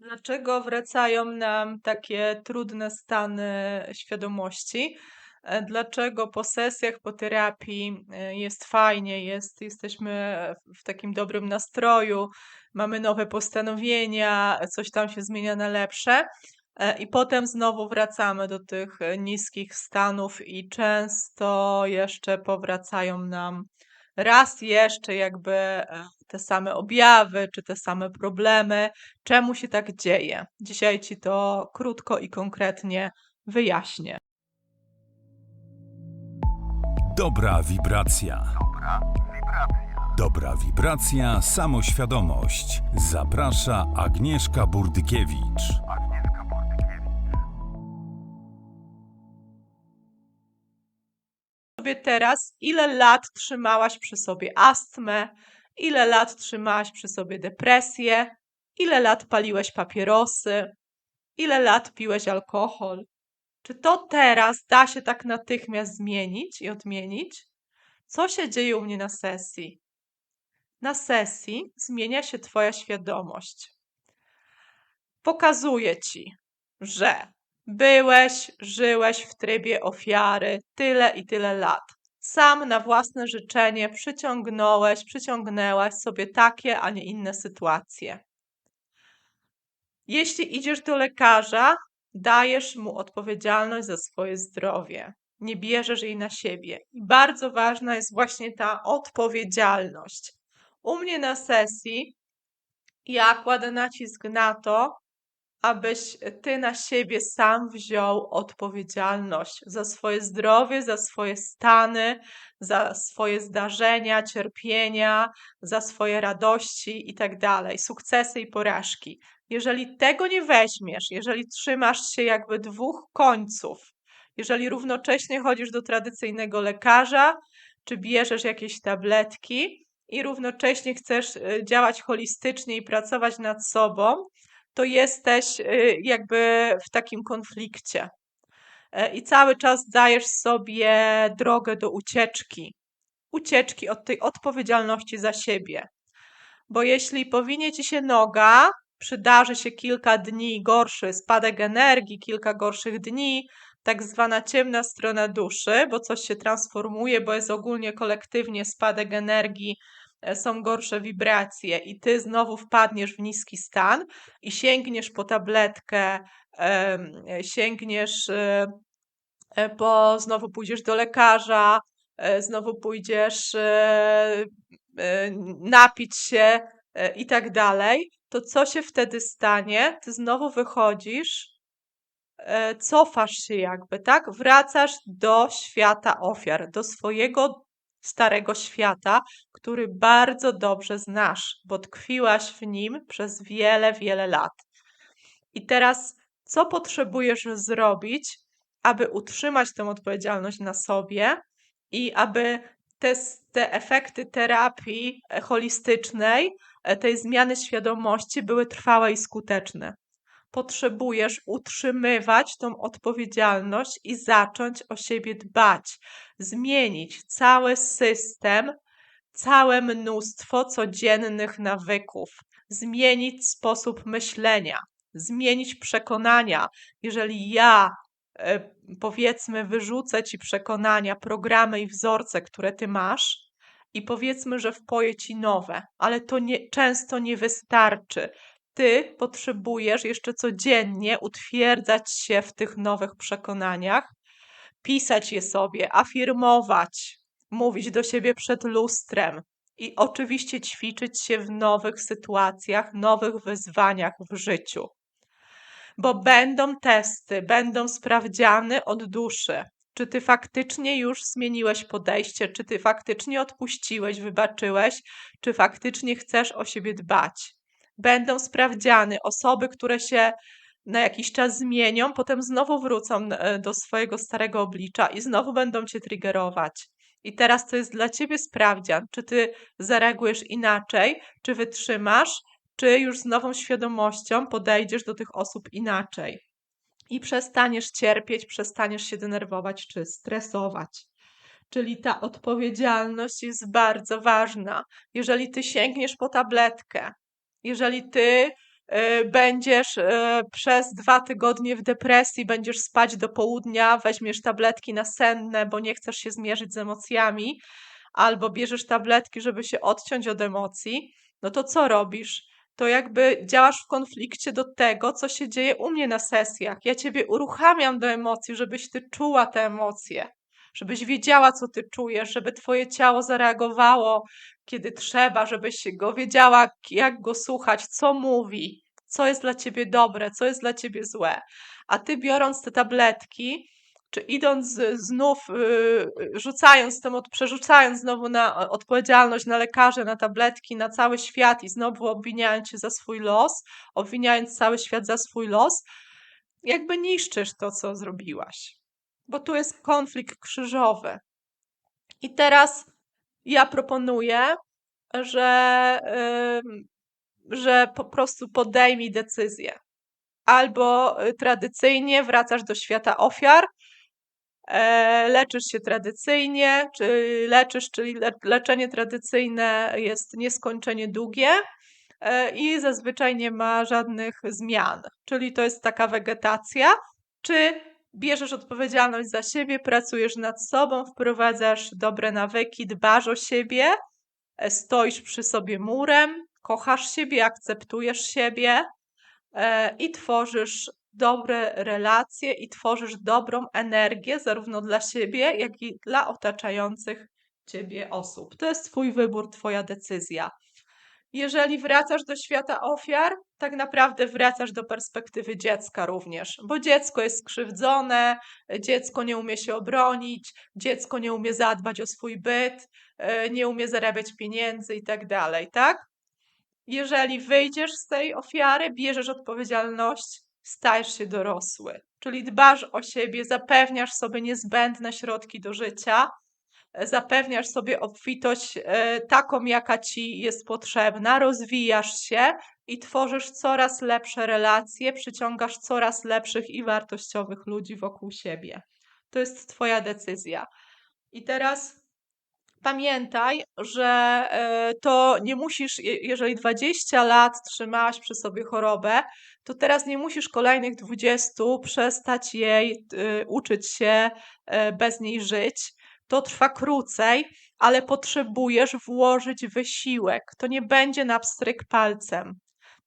Dlaczego wracają nam takie trudne stany świadomości? E, Dlaczego po sesjach, po terapii e, jest fajnie, jest, jesteśmy w takim dobrym nastroju, mamy nowe postanowienia, coś tam się zmienia na lepsze, e, i potem znowu wracamy do tych niskich stanów, i często jeszcze powracają nam raz jeszcze jakby e, te same objawy, czy te same problemy. Czemu się tak dzieje? Dzisiaj Ci to krótko i konkretnie wyjaśnię. Dobra wibracja. Dobra wibracja, samoświadomość. Zaprasza Agnieszka Burdykiewicz. Sobie teraz, ile lat trzymałaś przy sobie astmę, ile lat trzymałaś przy sobie depresję, ile lat paliłeś papierosy, ile lat piłeś alkohol. Czy to teraz da się tak natychmiast zmienić i odmienić? Co się dzieje u mnie na sesji? Na sesji zmienia się Twoja świadomość. Pokazuje Ci, że byłeś, żyłeś w trybie ofiary tyle i tyle lat. Sam na własne życzenie przyciągnąłeś, przyciągnęłaś sobie takie, a nie inne sytuacje. Jeśli idziesz do lekarza, dajesz mu odpowiedzialność za swoje zdrowie. Nie bierzesz jej na siebie. I bardzo ważna jest właśnie ta odpowiedzialność. U mnie na sesji ja kładę nacisk na to, abyś ty na siebie sam wziął odpowiedzialność za swoje zdrowie, za swoje stany, za swoje zdarzenia, cierpienia, za swoje radości i tak dalej, sukcesy i porażki. Jeżeli tego nie weźmiesz, jeżeli trzymasz się jakby dwóch końców, jeżeli równocześnie chodzisz do tradycyjnego lekarza, czy bierzesz jakieś tabletki i równocześnie chcesz y, działać holistycznie i pracować nad sobą, to jesteś y, jakby w takim konflikcie. E, I cały czas dajesz sobie drogę do ucieczki. Ucieczki od tej odpowiedzialności za siebie. Bo jeśli powinie ci się noga, przydarzy się kilka dni gorszy spadek energii, kilka gorszych dni, tak zwana ciemna strona duszy, bo coś się transformuje, bo jest ogólnie kolektywnie spadek energii, są gorsze wibracje i ty znowu wpadniesz w niski stan i sięgniesz po tabletkę, e, sięgniesz e, e, po, znowu pójdziesz do lekarza, e, znowu pójdziesz e, e, napić się e, i tak dalej, to co się wtedy stanie? Ty znowu wychodzisz, e, cofasz się jakby, tak? Wracasz do świata ofiar, do swojego starego świata, który bardzo dobrze znasz, bo tkwiłaś w nim przez wiele, wiele lat. I teraz, co potrzebujesz zrobić, aby utrzymać tę odpowiedzialność na sobie i aby te, te efekty terapii e, holistycznej, e, tej zmiany świadomości były trwałe i skuteczne? Potrzebujesz utrzymywać tą odpowiedzialność i zacząć o siebie dbać, zmienić cały system, całe mnóstwo codziennych nawyków, zmienić sposób myślenia, zmienić przekonania. Jeżeli ja, e, powiedzmy, wyrzucę ci przekonania, programy i wzorce, które ty masz, i powiedzmy, że wpoję ci nowe, ale to nie, często nie wystarczy. Ty potrzebujesz jeszcze codziennie utwierdzać się w tych nowych przekonaniach, pisać je sobie, afirmować, mówić do siebie przed lustrem i oczywiście ćwiczyć się w nowych sytuacjach, nowych wyzwaniach w życiu. Bo będą testy, będą sprawdziany od duszy. Czy ty faktycznie już zmieniłeś podejście, czy ty faktycznie odpuściłeś, wybaczyłeś, czy faktycznie chcesz o siebie dbać. Będą sprawdziane osoby, które się na jakiś czas zmienią, potem znowu wrócą e, do swojego starego oblicza i znowu będą cię triggerować. I teraz to jest dla ciebie sprawdzian, czy ty zareagujesz inaczej, czy wytrzymasz, czy już z nową świadomością podejdziesz do tych osób inaczej. I przestaniesz cierpieć, przestaniesz się denerwować czy stresować. Czyli ta odpowiedzialność jest bardzo ważna. Jeżeli ty sięgniesz po tabletkę, jeżeli ty y, będziesz y, przez dwa tygodnie w depresji, będziesz spać do południa, weźmiesz tabletki nasenne, bo nie chcesz się zmierzyć z emocjami, albo bierzesz tabletki, żeby się odciąć od emocji, no to co robisz? To jakby działasz w konflikcie do tego, co się dzieje u mnie na sesjach. Ja ciebie uruchamiam do emocji, żebyś ty czuła te emocje, żebyś wiedziała, co ty czujesz, żeby twoje ciało zareagowało, kiedy trzeba, żebyś go wiedziała, jak go słuchać, co mówi, co jest dla ciebie dobre, co jest dla ciebie złe. A ty biorąc te tabletki, czy idąc znów, y, rzucając tą, przerzucając znowu na odpowiedzialność na lekarzy, na tabletki, na cały świat i znowu obwiniając się za swój los, obwiniając cały świat za swój los, jakby niszczysz to, co zrobiłaś. Bo tu jest konflikt krzyżowy. I teraz ja proponuję, że, ym, że po prostu podejmij decyzję. Albo y, tradycyjnie wracasz do świata ofiar, e, leczysz się tradycyjnie, czy leczysz, czyli le, leczenie tradycyjne jest nieskończenie długie e, i zazwyczaj nie ma żadnych zmian, czyli to jest taka wegetacja, czy bierzesz odpowiedzialność za siebie, pracujesz nad sobą, wprowadzasz dobre nawyki, dbasz o siebie, e, stoisz przy sobie murem, kochasz siebie, akceptujesz siebie e, i tworzysz dobre relacje i tworzysz dobrą energię zarówno dla siebie, jak i dla otaczających ciebie osób. To jest twój wybór, twoja decyzja. Jeżeli wracasz do świata ofiar, tak naprawdę wracasz do perspektywy dziecka również, bo dziecko jest skrzywdzone, dziecko nie umie się obronić, dziecko nie umie zadbać o swój byt, e, nie umie zarabiać pieniędzy i tak dalej, tak? Jeżeli wyjdziesz z tej ofiary, bierzesz odpowiedzialność, stajesz się dorosły, czyli dbasz o siebie, zapewniasz sobie niezbędne środki do życia, zapewniasz sobie obfitość e, taką, jaka ci jest potrzebna, rozwijasz się i tworzysz coraz lepsze relacje, przyciągasz coraz lepszych i wartościowych ludzi wokół siebie. To jest Twoja decyzja. I teraz pamiętaj, że e, to nie musisz, je- jeżeli 20 lat trzymałaś przy sobie chorobę, to teraz nie musisz kolejnych 20 przestać jej y, uczyć się, e, bez niej żyć. To trwa krócej, ale potrzebujesz włożyć wysiłek. To nie będzie na pstryk palcem.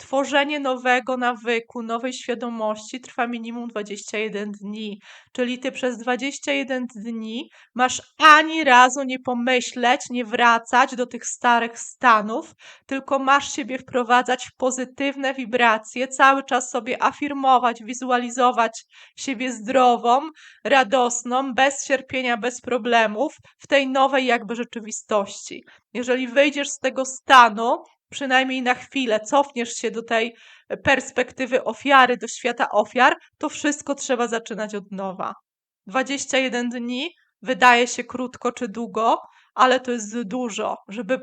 Tworzenie nowego nawyku, nowej świadomości trwa minimum 21 dni. Czyli ty przez 21 dni masz ani razu nie pomyśleć, nie wracać do tych starych stanów, tylko masz siebie wprowadzać w pozytywne wibracje, cały czas sobie afirmować, wizualizować siebie zdrową, radosną, bez cierpienia, bez problemów, w tej nowej jakby rzeczywistości. Jeżeli wyjdziesz z tego stanu, przynajmniej na chwilę, cofniesz się do tej perspektywy ofiary, do świata ofiar, to wszystko trzeba zaczynać od nowa. 21 dni wydaje się krótko czy długo, ale to jest dużo, żeby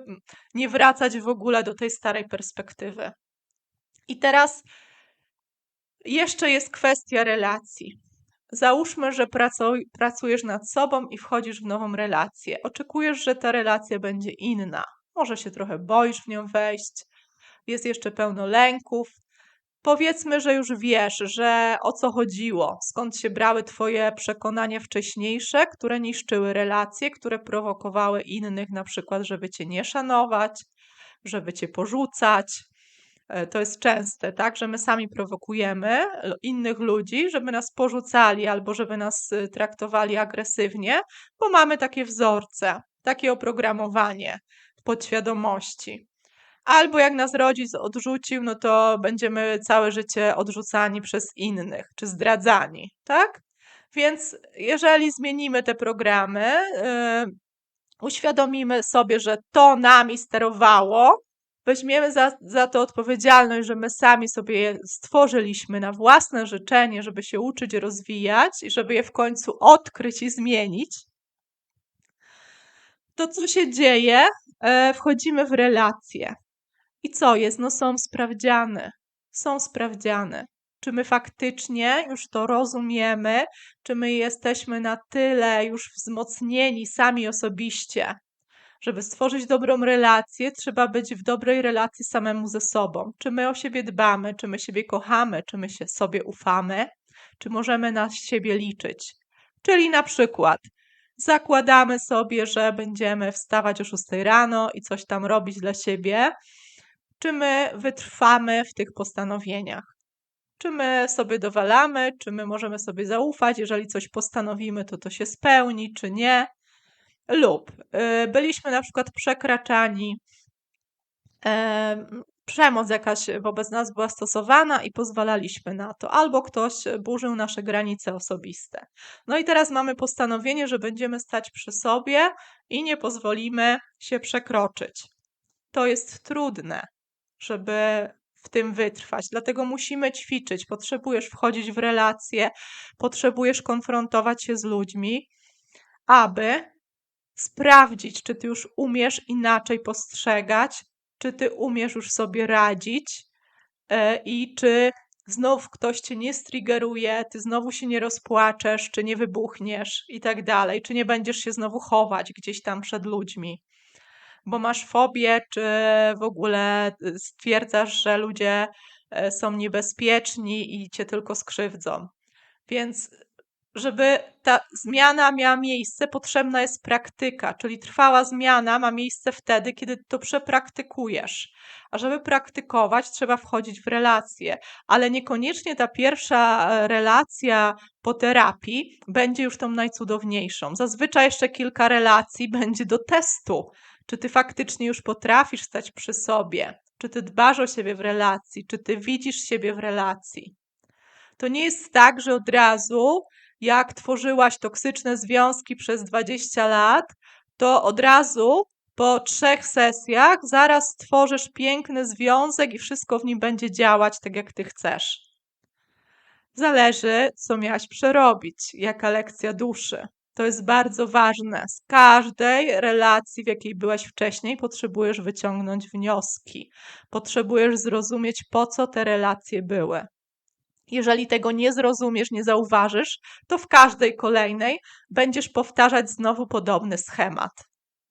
nie wracać w ogóle do tej starej perspektywy. I teraz jeszcze jest kwestia relacji. Załóżmy, że pracuj, pracujesz nad sobą i wchodzisz w nową relację. Oczekujesz, że ta relacja będzie inna. Może się trochę boisz w nią wejść, jest jeszcze pełno lęków. Powiedzmy, że już wiesz, że o co chodziło, skąd się brały Twoje przekonania wcześniejsze, które niszczyły relacje, które prowokowały innych, na przykład, żeby Cię nie szanować, żeby Cię porzucać. E, To jest częste, tak, że my sami prowokujemy innych ludzi, żeby nas porzucali albo żeby nas y, traktowali agresywnie, bo mamy takie wzorce, takie oprogramowanie podświadomości. Albo jak nas rodzic odrzucił, no to będziemy całe życie odrzucani przez innych czy zdradzani, tak? Więc jeżeli zmienimy te programy, yy, uświadomimy sobie, że to nami sterowało, weźmiemy za, za to odpowiedzialność, że my sami sobie je stworzyliśmy na własne życzenie, żeby się uczyć, rozwijać i żeby je w końcu odkryć i zmienić, to co się dzieje? E, wchodzimy w relacje. I co jest? No są sprawdziane. Są sprawdziane. Czy my faktycznie już to rozumiemy, czy my jesteśmy na tyle już wzmocnieni sami osobiście, Żeby stworzyć dobrą relację, trzeba być w dobrej relacji samemu ze sobą. Czy my o siebie dbamy, czy my siebie kochamy, czy my się sobie ufamy, czy możemy na siebie liczyć. Czyli na przykład zakładamy sobie, że będziemy wstawać o 6 rano i coś tam robić dla siebie, czy my wytrwamy w tych postanowieniach. Czy my sobie dowalamy, czy my możemy sobie zaufać, jeżeli coś postanowimy, to to się spełni, czy nie. Lub y, byliśmy na przykład przekraczani, przemoc jakaś wobec nas była stosowana i pozwalaliśmy na to, albo ktoś burzył nasze granice osobiste. No i teraz mamy postanowienie, że będziemy stać przy sobie i nie pozwolimy się przekroczyć. To jest trudne, żeby w tym wytrwać, dlatego musimy ćwiczyć. Potrzebujesz wchodzić w relacje, potrzebujesz konfrontować się z ludźmi, aby sprawdzić, czy ty już umiesz inaczej postrzegać, czy ty umiesz już sobie radzić e, i czy znów ktoś cię nie striggeruje, ty znowu się nie rozpłaczesz, czy nie wybuchniesz i tak dalej, czy nie będziesz się znowu chować gdzieś tam przed ludźmi, bo masz fobię, czy w ogóle y, stwierdzasz, że ludzie e, są niebezpieczni i cię tylko skrzywdzą. Więc żeby ta zmiana miała miejsce, potrzebna jest praktyka, czyli trwała zmiana ma miejsce wtedy, kiedy to przepraktykujesz. A żeby praktykować, trzeba wchodzić w relacje, ale niekoniecznie ta pierwsza e, relacja po terapii będzie już tą najcudowniejszą. Zazwyczaj jeszcze kilka relacji będzie do testu, czy ty faktycznie już potrafisz stać przy sobie, czy ty dbasz o siebie w relacji, czy ty widzisz siebie w relacji. To nie jest tak, że od razu jak tworzyłaś toksyczne związki przez 20 lat, to od razu po trzech sesjach zaraz tworzysz piękny związek i wszystko w nim będzie działać tak, jak ty chcesz. Zależy, co miałaś przerobić, jaka lekcja duszy. To jest bardzo ważne. Z każdej relacji, w jakiej byłeś wcześniej, potrzebujesz wyciągnąć wnioski. Potrzebujesz zrozumieć, po co te relacje były. Jeżeli tego nie zrozumiesz, nie zauważysz, to w każdej kolejnej będziesz powtarzać znowu podobny schemat.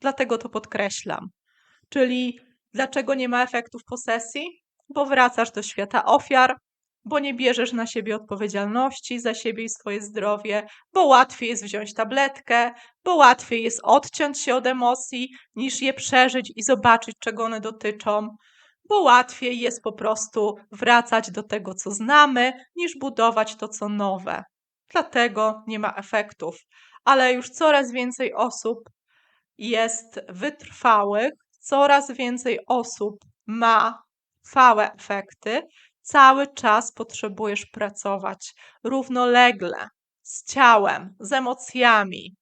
Dlatego to podkreślam. Czyli dlaczego nie ma efektów posesji? Bo wracasz do świata ofiar, bo nie bierzesz na siebie odpowiedzialności za siebie i swoje zdrowie, bo łatwiej jest wziąć tabletkę, bo łatwiej jest odciąć się od emocji, niż je przeżyć i zobaczyć, czego one dotyczą bo łatwiej jest po prostu wracać do tego, co znamy, niż budować to, co nowe. Dlatego nie ma efektów, ale już coraz więcej osób jest wytrwałych, coraz więcej osób ma trwałe efekty. Cały czas potrzebujesz pracować równolegle z ciałem, z emocjami,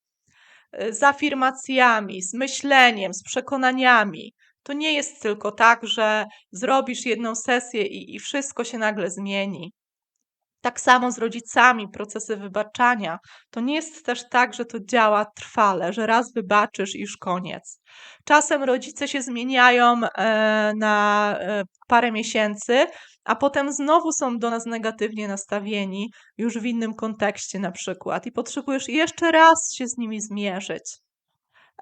z afirmacjami, z myśleniem, z przekonaniami. To nie jest tylko tak, że zrobisz jedną sesję i, i wszystko się nagle zmieni. Tak samo z rodzicami, procesy wybaczania. To nie jest też tak, że to działa trwale, że raz wybaczysz i już koniec. Czasem rodzice się zmieniają e, na e, parę miesięcy, a potem znowu są do nas negatywnie nastawieni, już w innym kontekście na przykład, i potrzebujesz jeszcze raz się z nimi zmierzyć.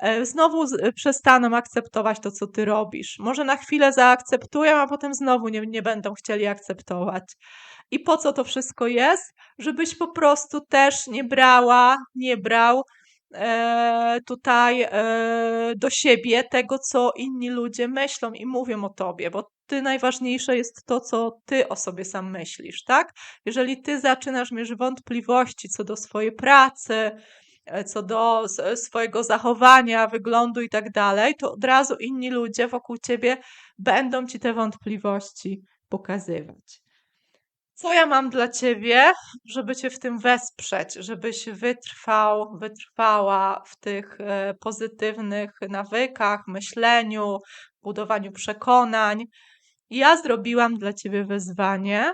E, znowu z- przestaną akceptować to, co ty robisz. Może na chwilę zaakceptują, a potem znowu nie, nie będą chcieli akceptować. I po co to wszystko jest? Żebyś po prostu też nie brała, nie brał e, tutaj e, do siebie tego, co inni ludzie myślą i mówią o tobie, bo ty najważniejsze jest to, co ty o sobie sam myślisz, tak? Jeżeli ty zaczynasz mieć wątpliwości co do swojej pracy, e, co do s- swojego zachowania, wyglądu i tak dalej, to od razu inni ludzie wokół ciebie będą ci te wątpliwości pokazywać. Co ja mam dla ciebie, żeby cię w tym wesprzeć, żebyś wytrwał, wytrwała w tych e, pozytywnych nawykach, myśleniu, budowaniu przekonań? Ja zrobiłam dla ciebie wyzwanie.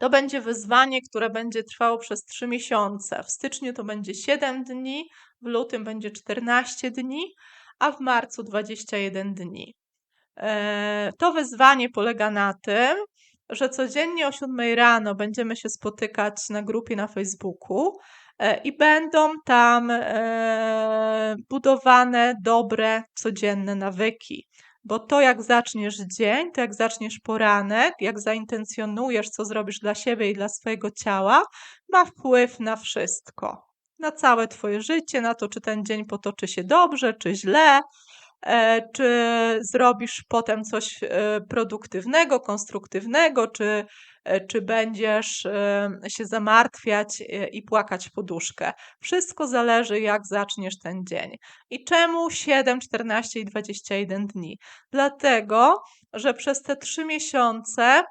To będzie wyzwanie, które będzie trwało przez 3 miesiące. W styczniu to będzie 7 dni, w lutym będzie 14 dni, a w marcu 21 dni. E, To wyzwanie polega na tym, że codziennie o 7 rano będziemy się spotykać na grupie na Facebooku e, i będą tam e, budowane dobre, codzienne nawyki. Bo to, jak zaczniesz dzień, to jak zaczniesz poranek, jak zaintencjonujesz, co zrobisz dla siebie i dla swojego ciała, ma wpływ na wszystko. Na całe Twoje życie, na to, czy ten dzień potoczy się dobrze, czy źle, e, czy zrobisz potem coś e, produktywnego, konstruktywnego, czy, czy będziesz e, się zamartwiać e, i płakać w poduszkę. Wszystko zależy, jak zaczniesz ten dzień. I czemu 7, 14 i 21 dni? Dlatego, że przez te trzy miesiące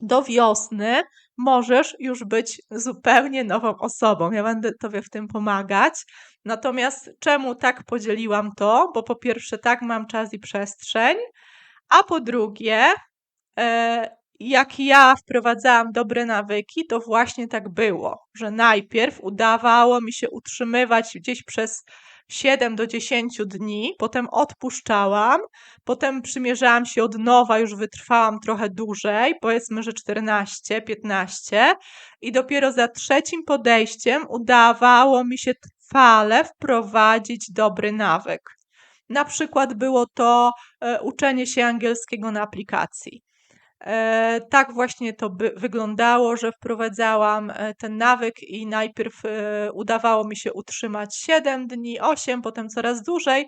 do wiosny możesz już być zupełnie nową osobą. Ja będę Tobie w tym pomagać. Natomiast czemu tak podzieliłam to? Bo po pierwsze, tak mam czas i przestrzeń, a po drugie, e, jak ja wprowadzałam dobre nawyki, to właśnie tak było, że najpierw udawało mi się utrzymywać gdzieś przez 7 do 10 dni, potem odpuszczałam, potem przymierzałam się od nowa, już wytrwałam trochę dłużej, powiedzmy, że 14, 15 i dopiero za trzecim podejściem udawało mi się trwale wprowadzić dobry nawyk. Na przykład było to e, uczenie się angielskiego na aplikacji. E, tak właśnie to wyglądało, że wprowadzałam e, ten nawyk i najpierw e, udawało mi się utrzymać 7 dni, 8, potem coraz dłużej,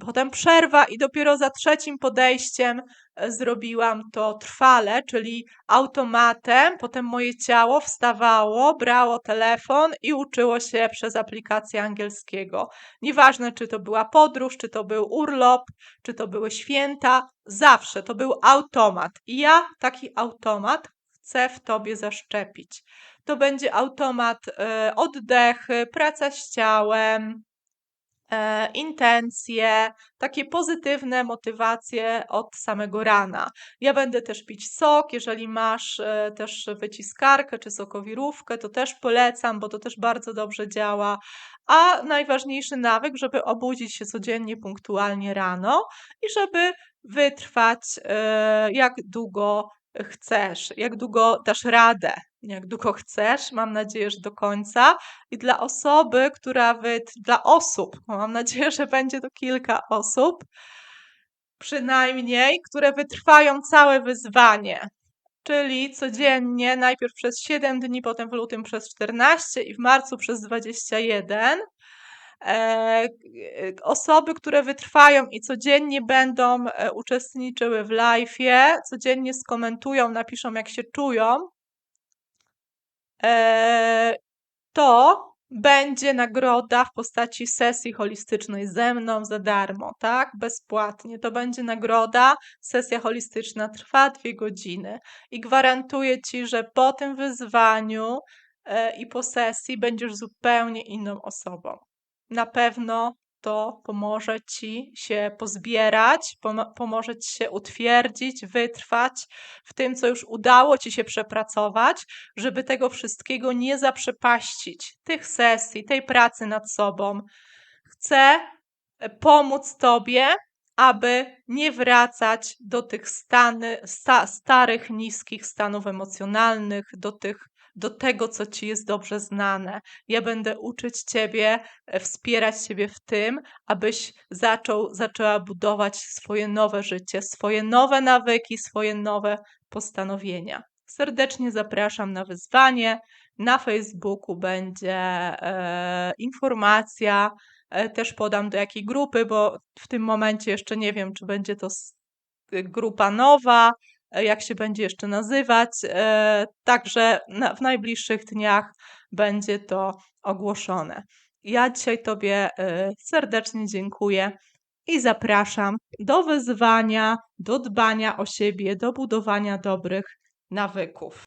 potem przerwa i dopiero za trzecim podejściem zrobiłam to trwale, czyli automatem. Potem moje ciało wstawało, brało telefon i uczyło się przez aplikację angielskiego. Nieważne, czy to była podróż, czy to był urlop, czy to były święta, zawsze to był automat. I ja taki automat chcę w tobie zaszczepić. To będzie automat e, oddechy, praca z ciałem, intencje, takie pozytywne motywacje od samego rana. Ja będę też pić sok, jeżeli masz e, też wyciskarkę czy sokowirówkę, to też polecam, bo to też bardzo dobrze działa. A najważniejszy nawyk, żeby obudzić się codziennie punktualnie rano i żeby wytrwać e, jak długo chcesz, jak długo dasz radę, jak długo chcesz. Mam nadzieję, że do końca. I dla osoby, która wyt... dla osób, mam nadzieję, że będzie to kilka osób, przynajmniej, które wytrwają całe wyzwanie. Czyli codziennie, najpierw przez 7 dni, potem w lutym przez 14 i w marcu przez 21. E, osoby, które wytrwają i codziennie będą e, uczestniczyły w live'ie, codziennie skomentują, napiszą jak się czują, e, to będzie nagroda w postaci sesji holistycznej ze mną za darmo, tak? Bezpłatnie. To będzie nagroda. Sesja holistyczna trwa dwie godziny i gwarantuję ci, że po tym wyzwaniu i po sesji będziesz zupełnie inną osobą. Na pewno to pomoże ci się pozbierać, pomo- pomoże ci się utwierdzić, wytrwać w tym, co już udało ci się przepracować, żeby tego wszystkiego nie zaprzepaścić, tych sesji, tej pracy nad sobą. Chcę e, pomóc Tobie, aby nie wracać do tych stany, sta, starych, niskich stanów emocjonalnych, do, tych, do tego, co Ci jest dobrze znane. Ja będę uczyć Ciebie, e, wspierać Ciebie w tym, abyś zaczął, zaczęła budować swoje nowe życie, swoje nowe nawyki, swoje nowe postanowienia. Serdecznie zapraszam na wyzwanie. Na Facebooku będzie e, informacja, e, też podam do jakiej grupy, bo w tym momencie jeszcze nie wiem, czy będzie to y, grupa nowa, e, jak się będzie jeszcze nazywać. e, Także w najbliższych dniach będzie to ogłoszone. Ja dzisiaj Tobie e, serdecznie dziękuję i zapraszam do wyzwania, do dbania o siebie, do budowania dobrych nawyków.